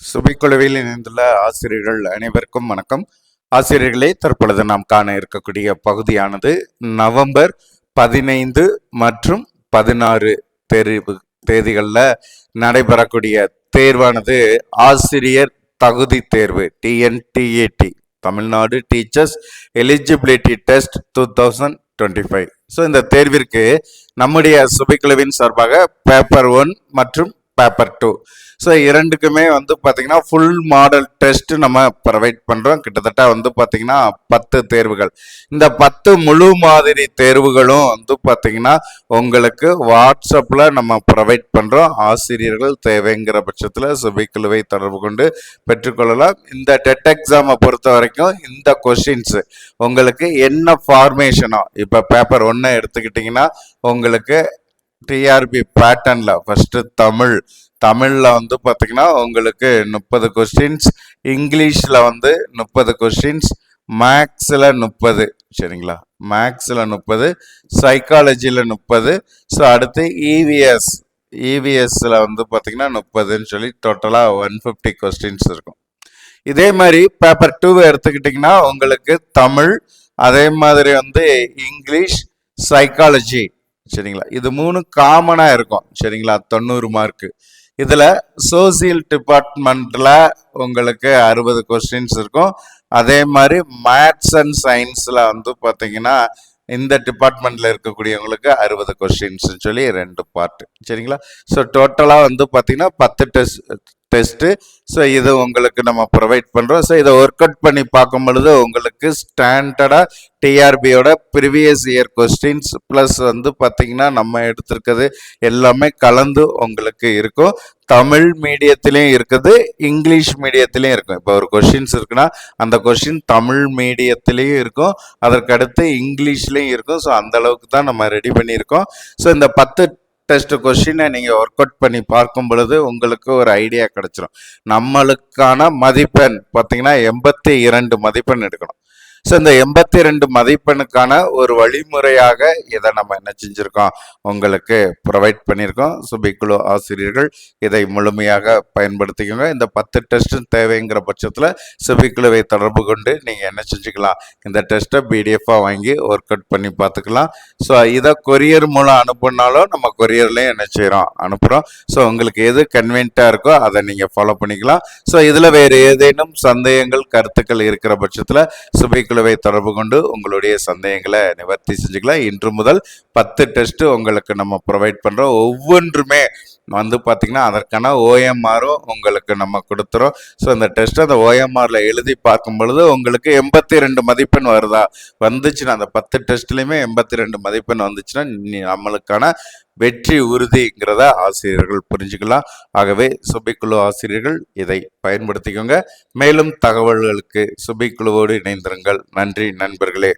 சுபிக்குழுவில் இணைந்துள்ள ஆசிரியர்கள் அனைவருக்கும் வணக்கம். ஆசிரியர்களே தற்பொழுது நாம் காண இருக்கக்கூடிய பகுதியானது நவம்பர் பதினைந்து மற்றும் பதினாறு தேர்வு தேதிகளில் நடைபெறக்கூடிய தேர்வானது ஆசிரியர் தகுதி தேர்வு டிஎன்டிஏடி Tamil Nadu teachers eligibility test two thousand twenty five so இந்த தேர்விற்கு நம்முடைய சுபிக்குழுவின் சார்பாக பேப்பர் ஒன் மற்றும் பேப்பர் டூ ஸோ இரண்டுக்குமே வந்து பார்த்தீங்கன்னா ஃபுல் மாடல் டெஸ்ட் நம்ம ப்ரொவைட் பண்ணுறோம் கிட்டத்தட்ட வந்து பார்த்தீங்கன்னா பத்து தேர்வுகள். இந்த பத்து முழு மாதிரி தேர்வுகளும் வந்து பார்த்தீங்கன்னா உங்களுக்கு வாட்ஸ்அப்பில் நம்ம ப்ரொவைட் பண்ணுறோம் ஆசிரியர்கள் தேவைங்கிற பட்சத்தில் சுபிக்குழுவை தொடர்பு கொண்டு பெற்றுக்கொள்ளலாம். இந்த டெட் எக்ஸாமை பொறுத்த வரைக்கும் இந்த கொஷின்ஸு உங்களுக்கு என்ன ஃபார்மேஷனோ இப்போ பேப்பர் ஒன்று எடுத்துக்கிட்டிங்கன்னா உங்களுக்கு டிஆர்பி பேட்டர்னில் ஃபஸ்ட்டு தமிழ் தமிழில் வந்து பார்த்தீங்கன்னா உங்களுக்கு முப்பது கொஸ்டின்ஸ் இங்கிலீஷில் வந்து முப்பது கொஸ்டின்ஸ் மேக்ஸில் முப்பது சரிங்களா? மேக்ஸில் முப்பது சைக்காலஜியில் முப்பது ஸோ அடுத்து இவிஎஸ் இவிஎஸ்ஸில் வந்து பார்த்திங்கன்னா முப்பதுன்னு சொல்லி டோட்டலாக ஒன் ஃபிஃப்டி கொஸ்டின்ஸ் இருக்கும். இதே மாதிரி பேப்பர் டூவை எடுத்துக்கிட்டிங்கன்னா உங்களுக்கு தமிழ் அதே மாதிரி வந்து இங்கிலீஷ் சைக்காலஜி சரிங்களா? இது மூணு காமனாக இருக்கும். சரிங்களா? தொண்ணூறு மார்க்கு இதில் சோசியல் டிபார்ட்மெண்ட்டில் உங்களுக்கு அறுபது கொஸ்டின்ஸ் இருக்கும். அதே மாதிரி மேத்ஸ் அண்ட் சயின்ஸில் வந்து பார்த்தீங்கன்னா இந்த டிபார்ட்மெண்ட்டில் இருக்கக்கூடியவங்களுக்கு அறுபது கொஸ்டின்ஸ் சொல்லி ரெண்டு பார்ட்டு சரிங்களா? ஸோ டோட்டலாக வந்து பார்த்தீங்கன்னா பத்து டெஸ்ட் டெஸ்ட்டு ஸோ இது உங்களுக்கு நம்ம ப்ரொவைட் பண்ணுறோம் ஸோ இதை ஒர்க் அவுட் பண்ணி பார்க்கும் பொழுது உங்களுக்கு ஸ்டாண்டர்டாக டிஆர்பியோட ப்ரீவியஸ் இயர் கொஸ்டின்ஸ் ப்ளஸ் வந்து பார்த்திங்கன்னா நம்ம எடுத்திருக்கிறது எல்லாமே கலந்து உங்களுக்கு இருக்கும். தமிழ் மீடியத்திலையும் இருக்குது இங்கிலீஷ் மீடியத்திலையும் இருக்கும். இப்போ ஒரு கொஷின்ஸ் இருக்குன்னா அந்த கொஷின் தமிழ் மீடியத்திலையும் இருக்கும். அதற்கடுத்து இங்கிலீஷ்லேயும் இருக்கும். ஸோ அந்த அளவுக்கு தான் நம்ம ரெடி பண்ணியிருக்கோம். ஸோ இந்த பத்து டெஸ்ட் கொஷினை நீங்கள் ஒர்க் அவுட் பண்ணி பார்க்கும் பொழுது உங்களுக்கு ஒரு ஐடியா கிடச்சிரும். நம்மளுக்கான மதிப்பெண் பார்த்தீங்கன்னா எண்பத்தி இரண்டு மதிப்பெண் எடுக்கணும். ஸோ இந்த எண்பத்தி ரெண்டு மதிப்பெண்ணுக்கான ஒரு வழிமுறையாக இதை நம்ம என்ன செஞ்சுருக்கோம்? உங்களுக்கு ப்ரொவைட் பண்ணியிருக்கோம் சுபிக்குழு ஆசிரியர்கள் இதை முழுமையாக பயன்படுத்திக்கோங்க. இந்த பத்து டெஸ்ட்டும் தேவைங்கிற பட்சத்தில் சுபிக்குழுவை தொடர்பு கொண்டு நீங்கள் என்ன செஞ்சுக்கலாம்? இந்த டெஸ்ட்டை பிடிஎஃபாக வாங்கி ஒர்க் அவுட் பண்ணி பார்த்துக்கலாம். ஸோ இதை கொரியர் மூலம் அனுப்புனாலும் நம்ம கொரியர்லேயும் என்ன செய்கிறோம் அனுப்புகிறோம் ஸோ உங்களுக்கு எது கன்வீன்ட்டாக இருக்கோ அதை நீங்கள் ஃபாலோ பண்ணிக்கலாம். ஸோ இதில் வேறு ஏதேனும் சந்தேகங்கள் கருத்துக்கள் இருக்கிற பட்சத்தில் சுபிக் குழுவை தொடர்பு கொண்டு உங்களுடைய சந்தேகங்களை நிவர்த்தி செஞ்சுக்கலாம். இன்று முதல் பத்து டெஸ்ட்டு உங்களுக்கு நம்ம ப்ரொவைட் பண்ணுறோம் ஒவ்வொன்றுமே வந்து பார்த்திங்கன்னா அதற்கான ஓஎம்ஆரும் உங்களுக்கு நம்ம கொடுத்துறோம். ஸோ அந்த டெஸ்ட்டை அந்த ஓஎம்ஆரில் எழுதி பார்க்கும் பொழுது உங்களுக்கு எண்பத்தி ரெண்டு மதிப்பெண் வருதா? வந்துச்சுன்னா அந்த பத்து டெஸ்ட்லேயுமே எண்பத்தி ரெண்டு மதிப்பெண் வந்துச்சுன்னா நம்மளுக்கான வெற்றி உறுதிங்கிறத ஆசிரியர்கள் புரிஞ்சுக்கலாம். ஆகவே சுபிக்குழு ஆசிரியர்கள் இதை பயன்படுத்திக்கோங்க. மேலும் தகவல்களுக்கு சுபிக்குழுவோடு இணைந்திருங்கள். நன்றி நண்பர்களே.